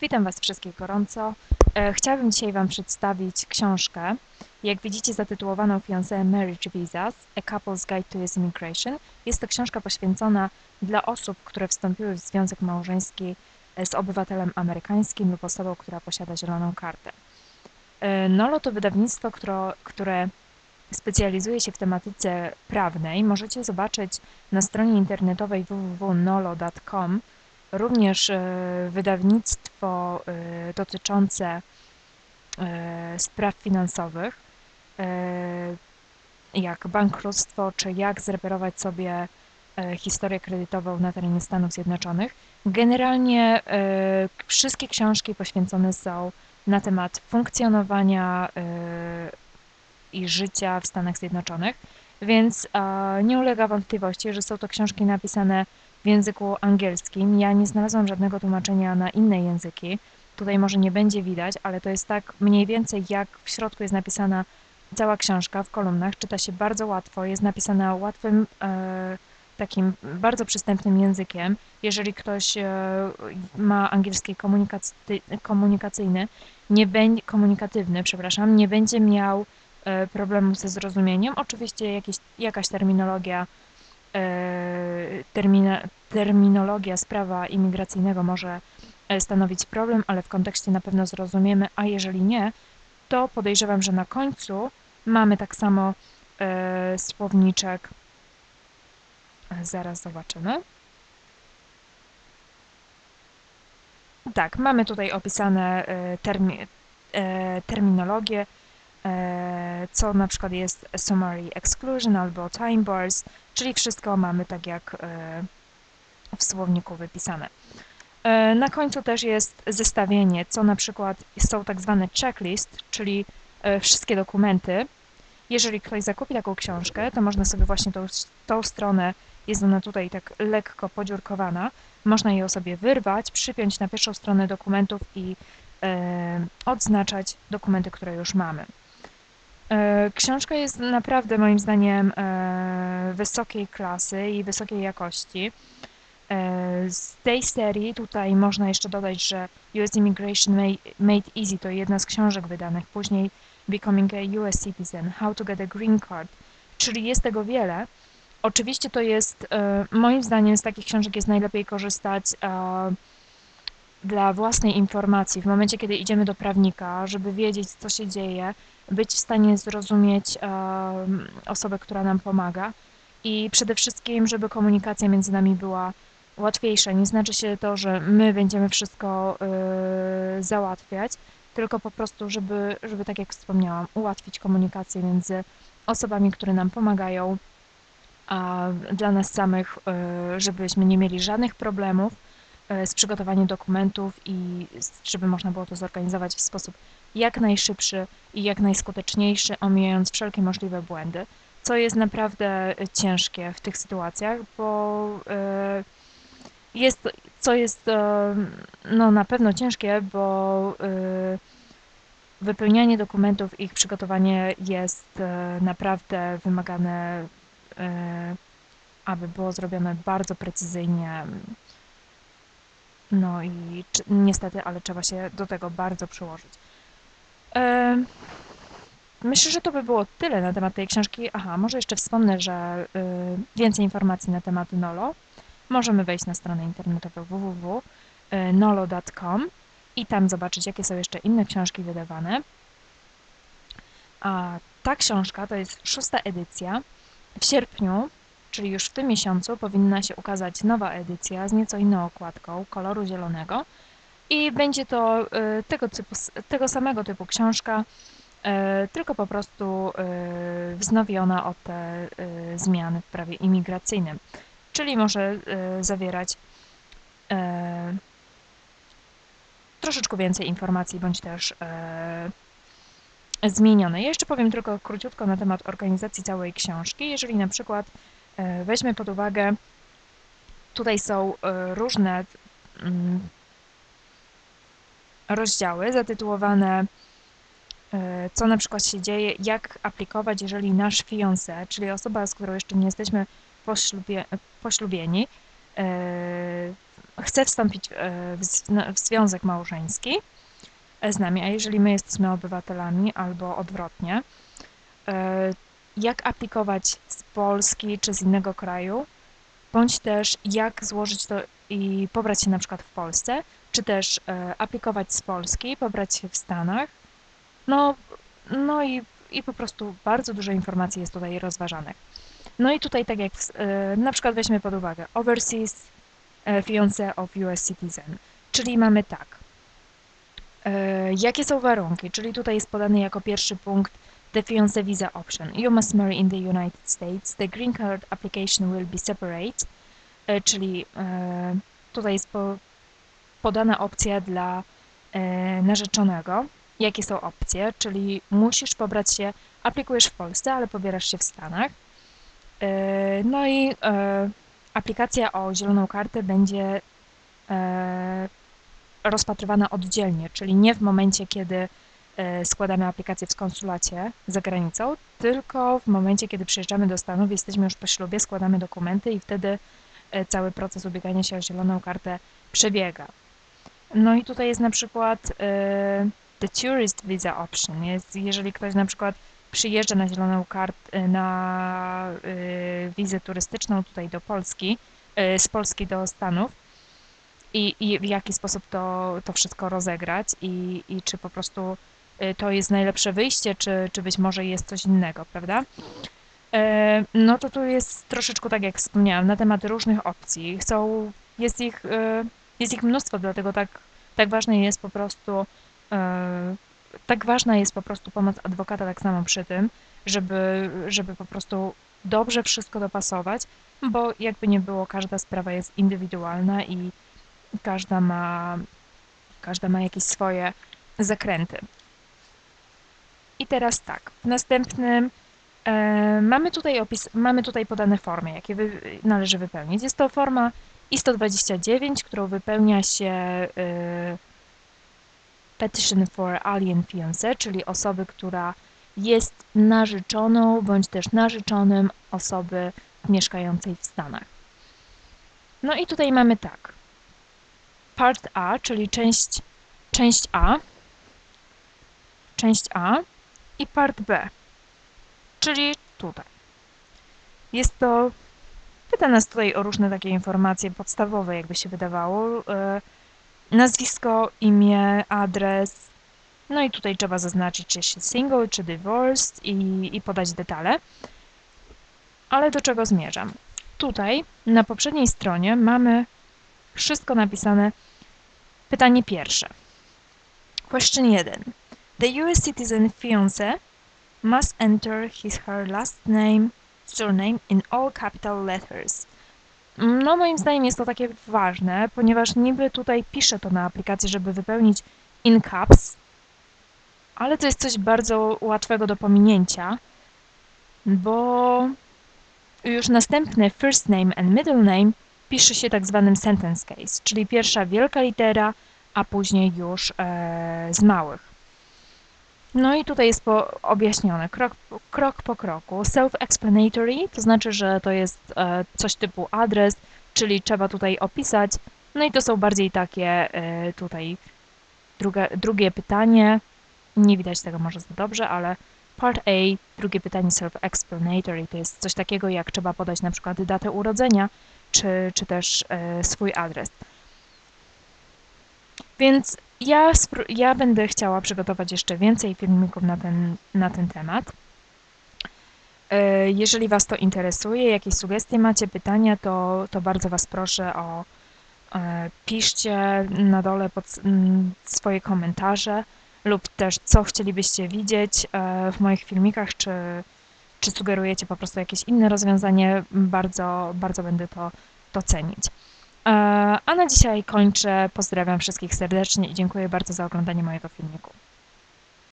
Witam Was wszystkich gorąco. E, Chciałabym dzisiaj Wam przedstawić książkę, jak widzicie zatytułowaną Fiancé Marriage Visas – A Couple's Guide to US Immigration. Jest to książka poświęcona dla osób, które wstąpiły w związek małżeński e, z obywatelem amerykańskim lub osobą, która posiada zieloną kartę. E, Nolo to wydawnictwo, które, które specjalizuje się w tematyce prawnej. Możecie zobaczyć na stronie internetowej www.nolo.com również e, wydawnictwo e, dotyczące e, spraw finansowych, jak bankructwo, czy jak zreperować sobie historię kredytową na terenie Stanów Zjednoczonych. Generalnie wszystkie książki poświęcone są na temat funkcjonowania i życia w Stanach Zjednoczonych, więc nie ulega wątpliwości, że są to książki napisane w języku angielskim. Ja nie znalazłam żadnego tłumaczenia na inne języki. Tutaj może nie będzie widać, ale to jest tak mniej więcej jak w środku jest napisana cała książka w kolumnach. Czyta się bardzo łatwo, jest napisana łatwym, e, takim bardzo przystępnym językiem. Jeżeli ktoś e, ma angielski komunikacyjny, nie będzie, komunikatywny, przepraszam, nie będzie miał e, problemu ze zrozumieniem. Oczywiście jakieś, jakaś terminologia termina, terminologia sprawa imigracyjnego może e, stanowić problem, ale w kontekście na pewno zrozumiemy, a jeżeli nie, to podejrzewam, że na końcu mamy tak samo e, słowniczek. Zaraz zobaczymy. Tak, mamy tutaj opisane termi, terminologie, co na przykład jest summary exclusion albo time bars, czyli wszystko mamy tak jak e, w słowniku wypisane. E, na końcu też jest zestawienie, co na przykład są tak zwane checklist, czyli e, wszystkie dokumenty. Jeżeli ktoś zakupi taką książkę, to można sobie właśnie tą, tą stronę, jest ona tutaj tak lekko podziurkowana, można ją sobie wyrwać, przypiąć na pierwszą stronę dokumentów i e, odznaczać dokumenty, które już mamy. E, książka jest naprawdę moim zdaniem e, wysokiej klasy i wysokiej jakości. E, z tej serii tutaj można jeszcze dodać, że US Immigration Made Easy to jedna z książek wydanych. Później Becoming a US Citizen, How to Get a Green Card, czyli jest tego wiele. Oczywiście to jest, moim zdaniem z takich książek jest najlepiej korzystać dla własnej informacji, w momencie, kiedy idziemy do prawnika, żeby wiedzieć, co się dzieje, być w stanie zrozumieć osobę, która nam pomaga i przede wszystkim, żeby komunikacja między nami była łatwiejsza. Nie znaczy się to, że my będziemy wszystko y, załatwiać, tylko po prostu, żeby, żeby, tak jak wspomniałam, ułatwić komunikację między osobami, które nam pomagają, a dla nas samych, y, żebyśmy nie mieli żadnych problemów z przygotowaniem dokumentów i żeby można było to zorganizować w sposób jak najszybszy i jak najskuteczniejszy, omijając wszelkie możliwe błędy, co jest naprawdę ciężkie w tych sytuacjach, bo e, jest, co jest e, no, na pewno ciężkie, bo e, wypełnianie dokumentów, ich przygotowanie jest naprawdę wymagane, aby było zrobione bardzo precyzyjnie. No i niestety, ale trzeba się do tego bardzo przyłożyć. Myślę, że to by było tyle na temat tej książki. Aha, może jeszcze wspomnę, że y, więcej informacji na temat Nolo możemy wejść na stronę internetową www.nolo.com i tam zobaczyć, jakie są jeszcze inne książki wydawane. A ta książka to jest szósta edycja. W sierpniu, czyli już w tym miesiącu, powinna się ukazać nowa edycja z nieco inną okładką, koloru zielonego. I będzie to y, tego, typu, tego samego typu książka, y, tylko po prostu y, wznowiona o te zmiany w prawie imigracyjnym. Czyli może zawierać troszeczkę więcej informacji, bądź też zmienione. Ja jeszcze powiem tylko króciutko na temat organizacji całej książki. Jeżeli na przykład weźmy pod uwagę, tutaj są różne mm, rozdziały zatytułowane e, co na przykład się dzieje, jak aplikować, jeżeli nasz fiancé, czyli osoba, z którą jeszcze nie jesteśmy poślubie, poślubieni, e, chce wstąpić w, w związek małżeński z nami, a jeżeli my jesteśmy obywatelami albo odwrotnie, jak aplikować z Polski czy z innego kraju, bądź też jak złożyć to i pobrać się na przykład w Polsce, czy też e, aplikować z Polski, pobrać się w Stanach. No, no i, i po prostu bardzo dużo informacji jest tutaj rozważanych. No i tutaj tak jak e, na przykład weźmy pod uwagę Overseas e, Fiance of US Citizen, czyli mamy tak, jakie są warunki, czyli tutaj jest podany jako pierwszy punkt the fiancé visa option. You must marry in the United States. The green card application will be separate, e, czyli e, tutaj jest podana opcja dla e, narzeczonego. Jakie są opcje? Czyli musisz pobrać się, aplikujesz w Polsce, ale pobierasz się w Stanach. No i aplikacja o zieloną kartę będzie rozpatrywana oddzielnie, czyli nie w momencie, kiedy składamy aplikację w konsulacie za granicą, tylko w momencie, kiedy przyjeżdżamy do Stanów, jesteśmy już po ślubie, składamy dokumenty i wtedy e, cały proces ubiegania się o zieloną kartę przebiega. No i tutaj jest na przykład e, the tourist visa option. Jest, jeżeli ktoś na przykład przyjeżdża na zieloną kartę, na wizę turystyczną tutaj do Polski, z Polski do Stanów i, i w jaki sposób to, to wszystko rozegrać i, i czy po prostu to jest najlepsze wyjście, czy, czy być może jest coś innego, prawda? E, no to tu jest troszeczkę tak, jak wspomniałam, na temat różnych opcji. Chcą, jest ich, y, jest ich mnóstwo, dlatego tak, tak ważne jest po prostu, e, tak ważna jest po prostu pomoc adwokata tak samo przy tym, żeby, żeby po prostu dobrze wszystko dopasować, bo jakby nie było, każda sprawa jest indywidualna i każda ma, każda ma jakieś swoje zakręty. I teraz tak, w następnym e, mamy, tutaj opis, mamy tutaj podane formy, jakie wy, należy wypełnić. Jest to forma I-129, którą wypełnia się e, Petition for Alien Fiancé, czyli osoby, która jest narzeczoną bądź też narzeczonym osoby mieszkającej w Stanach. No i tutaj mamy tak. Part A, czyli część, część A. Część A i part B, czyli tutaj. Jest to, pyta nas tutaj o różne takie informacje podstawowe, jakby się wydawało. E, nazwisko, imię, adres, no i tutaj trzeba zaznaczyć, czy się single, czy divorced i, i podać detale. Ale do czego zmierzam? Tutaj na poprzedniej stronie mamy wszystko napisane. Pytanie pierwsze. Question 1. The US citizen fiancé must enter his her last name, surname in all capital letters. No moim zdaniem jest to takie ważne, ponieważ niby tutaj piszę to na aplikacji, żeby wypełnić in caps, ale to jest coś bardzo łatwego do pominięcia, bo już następny first name and middle name pisze się tak zwanym sentence case, czyli pierwsza wielka litera, a później już e, z małych. No i tutaj jest objaśnione krok, krok po kroku. Self-explanatory, to znaczy, że to jest e, coś typu adres, czyli trzeba tutaj opisać. No i to są bardziej takie e, tutaj druga, drugie pytanie. Nie widać tego może za dobrze, ale part A, drugie pytanie self-explanatory, to jest coś takiego, jak trzeba podać na przykład datę urodzenia, czy, czy też e, swój adres. Więc ja, ja będę chciała przygotować jeszcze więcej filmików na ten, na ten temat. E, jeżeli Was to interesuje, jakieś sugestie macie, pytania, to, to bardzo Was proszę o e, piszcie na dole swoje komentarze lub też co chcielibyście widzieć e, w moich filmikach, czy, czy sugerujecie po prostu jakieś inne rozwiązanie, bardzo, bardzo będę to, to cenić. E, a na dzisiaj kończę. Pozdrawiam wszystkich serdecznie i dziękuję bardzo za oglądanie mojego filmiku.